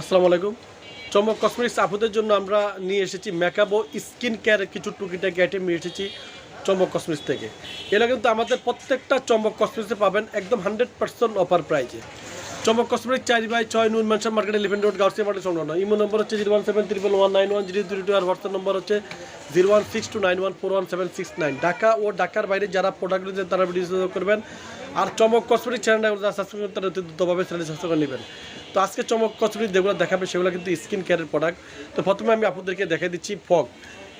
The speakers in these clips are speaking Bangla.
আসসালামু আলাইকুম। চমক কসমেটিক্স আপুদের জন্য আমরা নিয়ে এসেছি মেকআপ ও স্কিন কেয়ারের কিছু টুকিটাকি আইটেম নিয়ে এসেছি চমক কসমেটিক্স থেকে। এগুলো কিন্তু আমাদের প্রত্যেকটা চমক কসমেটিক্সে পাবেন একদম হান্ড্রেড পার্সেন্ট অফার প্রাইজে চমক কসমেটিক্স চারি বাই ছয় Noon mansion market eleven road Gausia market সংলগ্ন। ইমো নম্বর হচ্ছে zero one seven triple one nine one zero three two আর হোয়াটসঅ্যাপ নম্বর হচ্ছে zero one six two nine one four one seven six nine Dhaka ও ঢাকার বাইরে যারা প্রোডাক্ট দিতে তারা ভিডিও করবেন আর চমক কসমেটিক চ্যানেলটা সাবস্ক্রাইব করতে দ্রুতভাবে চ্যানেল সাবস্ক্রাইব করে নেবেন। তো আজকে চমক কসমেটিক যেগুলো দেখাবে, সেগুলো কিন্তু স্কিন কেয়ারের প্রোডাক্ট তো প্রথমে আমি আপনাদেরকে দেখে দিচ্ছি ফগ।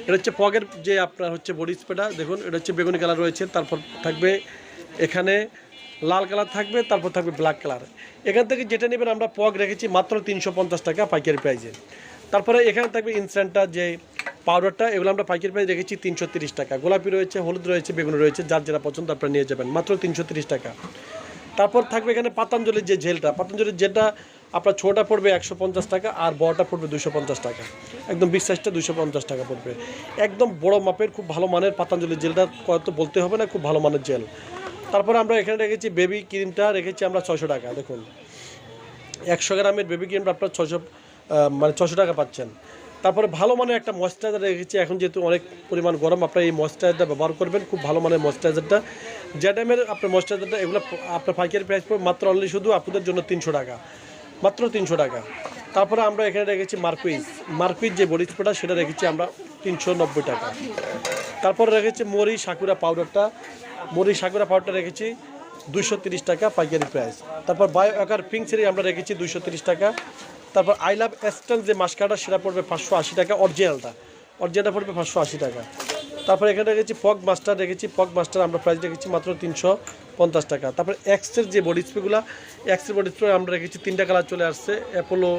এটা হচ্ছে ফগের যে আপনার হচ্ছে বডি স্প্রেটা দেখুন, এটা হচ্ছে বেগুনি কালার রয়েছে, তারপর থাকবে এখানে লাল কালার থাকবে, তারপর থাকবে ব্ল্যাক কালার এখান থেকে যেটা নেবেন, আমরা পগ রেখেছি মাত্র তিনশো পঞ্চাশ টাকা পাইকারি প্রাইজে তারপরে এখানে থাকবে ইনস্ট্যান্টটা যে পাউডারটা, এগুলো আমরা পাইকারি প্রাইস রেখেছি তিনশো টাকা। গোলাপি রয়েছে, হলুদ রয়েছে, বেগুন রয়েছে, যার যেটা পছন্দ আপনারা নিয়ে যাবেন। মাত্র তিনশো টাকা। তারপর থাকবে এখানে পাতাঞ্জলির যে জেলটা পাতাঞ্জলির যেটা আপনার ছোটা পড়বে একশো পঞ্চাশ টাকা আর বড়টা পড়বে দুশো পঞ্চাশ টাকা। একদম বিশ সাইজটা দুশো পঞ্চাশ টাকা পড়বে। একদম বড় মাপের, খুব ভালো মানের পাতাঞ্জলির জেলটা কত বলতে হবে না, খুব ভালো মানের জেল তারপরে আমরা এখানে রেখেছি বেবি ক্রিমটা, রেখেছি আমরা ছয়শো টাকা। দেখুন, একশো গ্রামের বেবি ক্রিমটা আপনার ছশো মানে ছশো টাকা পাচ্ছেন। তারপরে ভালো মানের একটা ময়েশ্চারাইজার রেখেছি। এখন যেহেতু অনেক পরিমাণ গরম, আপনার এই ময়েশ্চারাইজারটা ব্যবহার করবেন। খুব ভালো মানের ময়েশ্চারাইজারটা জ্যাডামের আপনার ময়েশ্চারাইজারটা এগুলো আপনার পাইকারি প্রাইস পড়বে মাত্র অনলি শুধু আপনাদের জন্য তিনশো টাকা। মাত্র তিনশো টাকা। তারপরে আমরা এখানে রেখেছি মার্কুইজ মার্কুইজ যে বডি স্প্রেটা সেটা রেখেছি আমরা তিনশো নব্বই টাকা। তারপরে রেখেছি মরি সাকুরা পাউডারটা মরি সাকুরা পাউডারটা রেখেছি দুশো টাকা পাইকারি প্রাইস তারপর বায়ো একার পিঙ্ক সেরি আমরা রেখেছি দুশো টাকা। তারপর আই লাভ এস্টেন যে মাস্কাটা, সেটা পড়বে পাঁচশো আশি টাকা, অরিজিনালটা। অরিজিনালটা পড়বে পাঁচশো আশি টাকা। তারপর এখানে রেখেছি ফগ মাস্টার রেখেছি ফগ মাস্টার আমরা প্রাইস রেখেছি মাত্র তিনশো পঞ্চাশ টাকা। তারপর এক্সের যে বডি স্প্রেগুলো এক্সের বডি স্প্রে আমরা রেখেছি, তিনটা কালার চলে আসছে অ্যাপোলো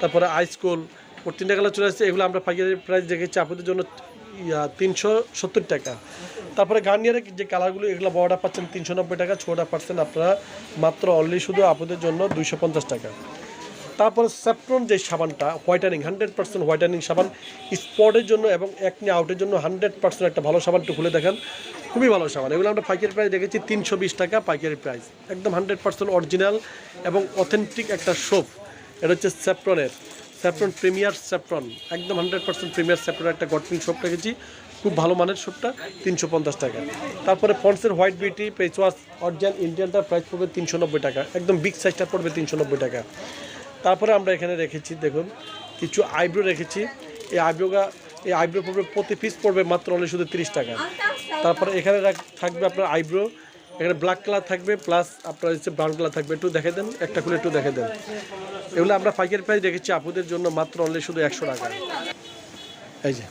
তারপরে আইসকুল ওর তিনটা কালার চলে আসছে, এগুলো আমরা পাইকারি প্রাইস রেখেছি আপনাদের জন্য তিনশো সত্তর টাকা। তারপরে গার্নিয়ারের যে কালারগুলো এগুলো বড়টা পাচ্ছেন তিনশো নব্বই টাকা ছোটা পাচ্ছেন আপনারা মাত্র অনলি শুধু আপনাদের জন্য দুইশো পঞ্চাশ টাকা। তারপরে স্যাফরন যে সাবানটা হোয়াইটানিং হান্ড্রেড পার্সেন্ট হোয়াইটানিং সাবান স্পটের জন্য এবং একনি আউটের জন্য হান্ড্রেড পার্সেন্ট একটা ভালো সাবান একটু খুলে দেখেন। খুবই ভালো সাবান। এগুলো আমরা পাইকারি প্রাইস দেখেছি তিনশো বিশ টাকা পাইকারি প্রাইস একদম হান্ড্রেড পার্সেন্ট অরিজিনাল এবং অথেন্টিক একটা সোপ এটা হচ্ছে স্যাফরনের স্যাফরন প্রিমিয়ার স্যাফরন একদম হান্ড্রেড পার্সেন্ট প্রিমিয়ার স্যাফরন একটা গটপিং সোপ রেখেছি। খুব ভালো মানের সোপটা তিনশো পঞ্চাশ টাকা। তারপরে পন্সের white beauty face wash original ইন্ডিয়ানটার price পড়বে তিনশো নব্বই টাকা। একদম বিগ সাইজটা পড়বে তিনশো নব্বই টাকা। তারপরে আমরা এখানে রেখেছি, দেখুন, কিছু আইব্রো রেখেছি। এই আইব্রোগা, এই আইব্রো পড়বে প্রতি পিস পড়বে মাত্র অনলি শুধু তিরিশ টাকা। তারপরে এখানে থাকবে আপনার আইব্রো, এখানে ব্ল্যাক কালার থাকবে প্লাস আপনার হচ্ছে ব্রাউন কালার থাকবে। একটু দেখে দেন, একটা খুলে একটু দেখে দেন। এগুলো আমরা পাইকারি প্রাইস রেখেছি আপুদের জন্য মাত্র অনলি শুধু একশো টাকা। এই যে,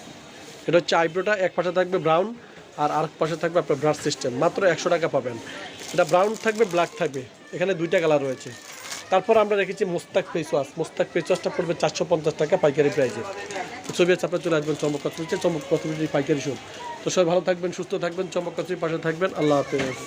এটা হচ্ছে আইব্রোটা, এক পাশে থাকবে ব্রাউন আর আরেক পাশে থাকবে আপনার ব্রাশ সিস্টেম মাত্র একশো টাকা পাবেন। এটা ব্রাউন থাকবে ব্ল্যাক থাকবে। এখানে দুইটা কালার রয়েছে। তারপর আমরা রেখেছি Mostak face wash Mostak face ওয়াশটা পড়বে চারশো পঞ্চাশ টাকা পাইকারি প্রাইসে। ছবি আছে, আপনার চলে আসবেন চমক কচুরিতে চমক কচুরির পাইকারি শুন তো সবাই ভালো থাকবেন, সুস্থ থাকবেন, চমক কচুরির পাশে থাকবেন। আল্লাহ হাফেজ।